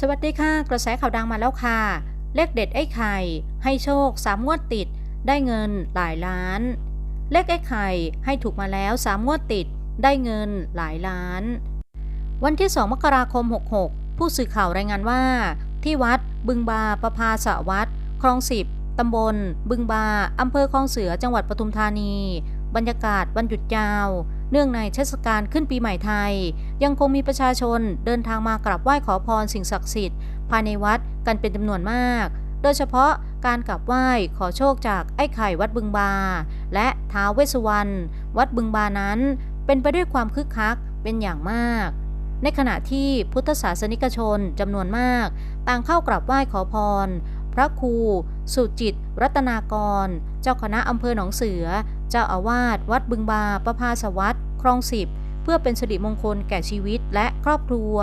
สวัสดีค่ะ กระแสข่าวดังมาแล้วค่ะ เลขเด็ดไอ้ไข่ ให้โชคสามงวดติด ได้เงินหลายล้าน เลขไอ้ไข่ให้ถูกมาแล้วสามงวดติด ได้เงินหลายล้าน วันที่ 2 มกราคม 66 ผู้สื่อข่าวรายงานว่า ที่วัด บึงบาประภาสวัดคลองสิบตำบล บึงบาอำเภอคลองเสือจังหวัดปทุมธานี บรรยากาศวันหยุดยาว เนื่องในเทศกาลขึ้นปีใหม่ไทย ยังคงมีประชาชนเดินทางมากราบไหว้ขอพรสิ่งศักดิ์สิทธิ์ภายในวัดกันเป็นจำนวนมาก โดยเฉพาะการกราบไหว้ขอโชคจากไอ้ไข่วัดบึงบา และท้าวเวสสุวรรณวัดบึงบานั้น เป็นไปด้วยความคึกคักเป็นอย่างมาก ในขณะที่พุทธศาสนิกชนจำนวนมาก ต่างเข้ากราบไหว้ขอพร พระครู สุจิต รัตนากร เจ้าคณะอำเภอหนองเสือ เจ้าอาวาสวัดบึงบาประภาสวัสด์ครองสิบเพื่อเป็นสิริมงคลแก่ชีวิตและครอบครัว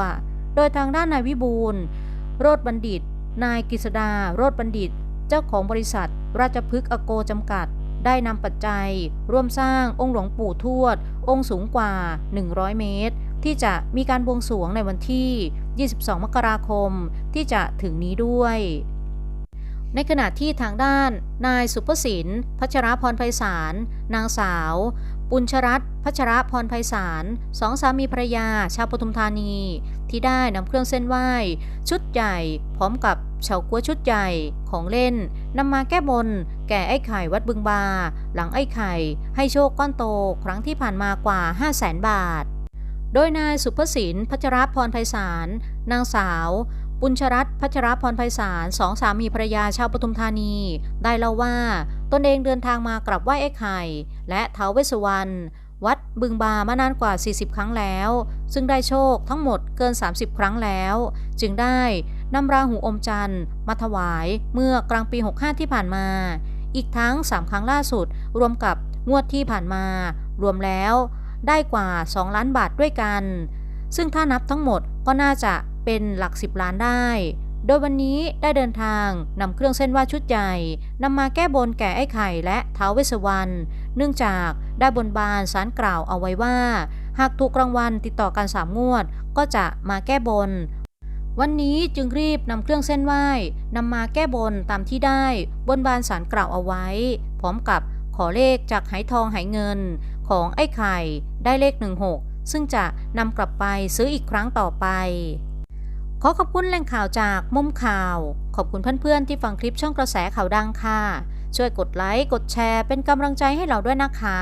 โดยทางด้านนายวิบูลโรดบัณฑิต นายกฤษดา โรดบัณฑิต เจ้าของบริษัท ราชพฤกษ์อโกจำกัด ได้นำปัจจัย ร่วมสร้างองค์หลวงปู่ทวด องค์สูงกว่า 100 เมตร ที่จะมีการบวงสรวงในวันที่ 22 มกราคม ที่จะถึงนี้ด้วย ในขณะที่ทางด้าน นายสุภสินพัชรพรไพศาล นางสาว ปุญชรัตพัชรพรไพศาลสองสามีภรรยา ชาวปทุมธานี ที่ได้นำเครื่องเส้นไหว้ ชุดใหญ่ พร้อมกับเฉาก๊วยชุดใหญ่ของเล่นนำมาแก้บน แก่ไอ้ไข่วัดบึงบา หลังไอ้ไข่ ให้โชคก้อนโตครั้งที่ผ่านมากว่า 5 0 0แสนบาท โดยนายสุภสินพัชรพรไพศาลนางสาวปุญชรัตพัชรพรไพศาลสองสามีภรรยาชาวปทุมธานี ได้เล่าว่าตนเองเดินทางมากราบไหว้ไอ้ไข่ และเทวเวสสุวรรณวัดบึงบามานานกว่า 40 ครั้งแล้ว ซึ่งได้โชคทั้งหมดเกิน 30 ครั้งแล้ว จึงได้นำราหูอมจันทร์มาถวายเมื่อกลางปี 65 ที่ผ่านมา อีกทั้ง 3 ครั้งล่าสุด รวมกับงวดที่ผ่านมา รวมแล้วได้กว่า 2 ล้านบาทด้วยกัน ซึ่งถ้านับทั้งหมดก็น่าจะ เป็นหลัก 10 ล้านได้ โดยวันนี้ได้เดินทางนำเครื่องเส้นไหว้ชุดใหญ่นำมาแก้บนแก่ไอ้ไข่และท้าวเวสวรรณเนื่องจากได้บนบานสารกล่าวเอาไว้ว่า หากถูกรางวัลติดต่อกันสามงวด ก็จะมาแก้บนวันนี้จึงรีบนำเครื่องเส้นไหว้นำมาแก้บนตามที่ได้บนบานสารกล่าวเอาไว้ พร้อมกับขอเลขจากไหทองไหเงิน ของไอ้ไข่ได้เลข 16 ซึ่งจะนำกลับไปซื้ออีกครั้งต่อไป ขอขอบคุณแหล่งข่าวจากมุมข่าว ขอบคุณเพื่อนๆที่ฟังคลิปช่องกระแสข่าวดังค่ะ ช่วยกดไลค์ กดแชร์เป็นกำลังใจให้เราด้วยนะคะ